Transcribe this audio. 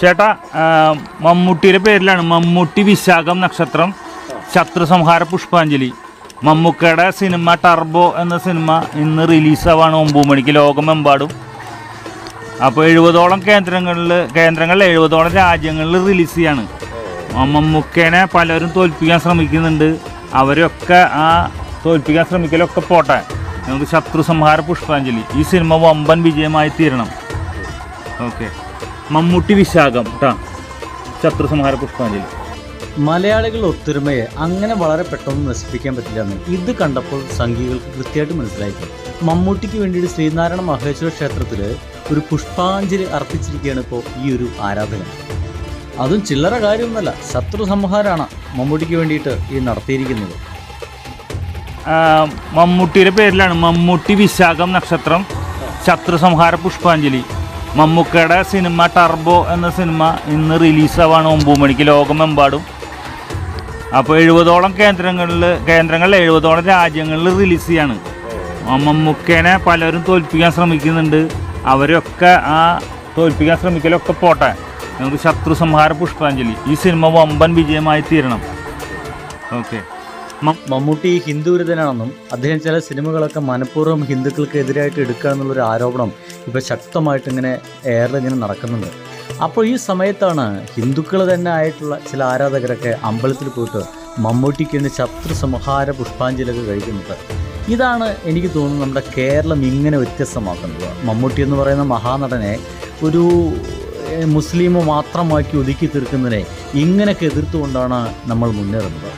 ചേട്ടാ മമ്മൂട്ടിയുടെ പേരിലാണ് മമ്മൂട്ടി വിശാഖം നക്ഷത്രം ശത്രുസംഹാര പുഷ്പാഞ്ജലി. മമ്മൂക്കയുടെ സിനിമ ടർബോ എന്ന സിനിമ ഇന്ന് റിലീസാവാണ് ഒമ്പത് മണിക്ക് ലോകമെമ്പാടും. അപ്പോൾ എഴുപതോളം കേന്ദ്രങ്ങളിൽ കേന്ദ്രങ്ങളിൽ എഴുപതോളം രാജ്യങ്ങളിൽ റിലീസ് ചെയ്യാണ്. മമ്മൂക്കേനെ പലരും തോൽപ്പിക്കാൻ ശ്രമിക്കുന്നുണ്ട്. അവരൊക്കെ ആ തോൽപ്പിക്കാൻ ശ്രമിക്കലൊക്കെ പോട്ടെ. നമുക്ക് ശത്രു സംഹാര പുഷ്പാഞ്ജലി. ഈ സിനിമ വമ്പൻ വിജയമായി തീരണം ഓക്കെ. മമ്മൂട്ടി വിശാഖം ട്ടാ. ശത്രു സംഹാര പുഷ്പാഞ്ജലി. മലയാളികൾ ഒത്തൊരുമയെ അങ്ങനെ വളരെ പെട്ടെന്ന് നശിപ്പിക്കാൻ പറ്റില്ല എന്ന് ഇത് കണ്ടപ്പോൾ സംഘികൾക്ക് കൃത്യമായിട്ട് മനസ്സിലായി. മമ്മൂട്ടിക്ക് വേണ്ടിയിട്ട് ശ്രീനാരായണ മഹേശ്വര ക്ഷേത്രത്തിൽ ഒരു പുഷ്പാഞ്ജലി അർപ്പിച്ചിരിക്കുകയാണ് ഇപ്പോൾ ഈ ഒരു ആരാധകൻ. അതും ചില്ലറ കാര്യമൊന്നുമല്ല ശത്രു സംഹാരമാണ് മമ്മൂട്ടിക്ക് വേണ്ടിയിട്ട് ഈ നടത്തിയിരിക്കുന്നത്. മമ്മൂട്ടിയുടെ പേരിലാണ് മമ്മൂട്ടി വിശാഖം നക്ഷത്രം ശത്രു സംഹാര പുഷ്പാഞ്ജലി. മമ്മൂക്കയുടെ സിനിമ ടർബോ എന്ന സിനിമ ഇന്ന് റിലീസാവാണ് ഒമ്പത് മണിക്ക് ലോകമെമ്പാടും. അപ്പോൾ എഴുപതോളം കേന്ദ്രങ്ങളിൽ കേന്ദ്രങ്ങളിൽ എഴുപതോളം രാജ്യങ്ങളിൽ റിലീസ് ചെയ്യാണ്. മമ്മൂക്കേനെ പലരും തോൽപ്പിക്കാൻ ശ്രമിക്കുന്നുണ്ട്. അവരൊക്കെ ആ തോൽപ്പിക്കാൻ ശ്രമിക്കലൊക്കെ പോട്ടെ. നമുക്ക് ശത്രു സംഹാര പുഷ്പാഞ്ജലി. ഈ സിനിമ വമ്പൻ വിജയമായി തീരണം. ഓക്കെ. മമ്മൂട്ടി ഹിന്ദുവിരുദ്ധനാണെന്നും അദ്ദേഹം ചില സിനിമകളൊക്കെ മനഃപൂർവം ഹിന്ദുക്കൾക്ക് എതിരായിട്ട് എടുക്കുക എന്നുള്ളൊരു ആരോപണം ഇപ്പോൾ ശക്തമായിട്ട് ഇങ്ങനെ എയറിൽ ഇങ്ങനെ നടക്കുന്നുണ്ട്. അപ്പോൾ ഈ സമയത്താണ് ഹിന്ദുക്കൾ തന്നെ ആയിട്ടുള്ള ചില ആരാധകരൊക്കെ അമ്പലത്തിൽ പോയിട്ട് മമ്മൂട്ടിക്ക് വേണ്ടി ശത്രു സംഹാര പുഷ്പാഞ്ജലിയൊക്കെ കഴിക്കുന്നത്. ഇതാണ് എനിക്ക് തോന്നുന്നത് നമ്മുടെ കേരളം ഇങ്ങനെ വ്യത്യസ്തമാക്കുന്നത്. മമ്മൂട്ടി എന്ന് പറയുന്ന മഹാനടനെ ഒരു മുസ്ലിം മാത്രമാക്കി ഒതുക്കി തീർക്കുന്നതിനെ ഇങ്ങനെയൊക്കെ എതിർത്തുകൊണ്ടാണ് നമ്മൾ മുന്നേറുന്നത്.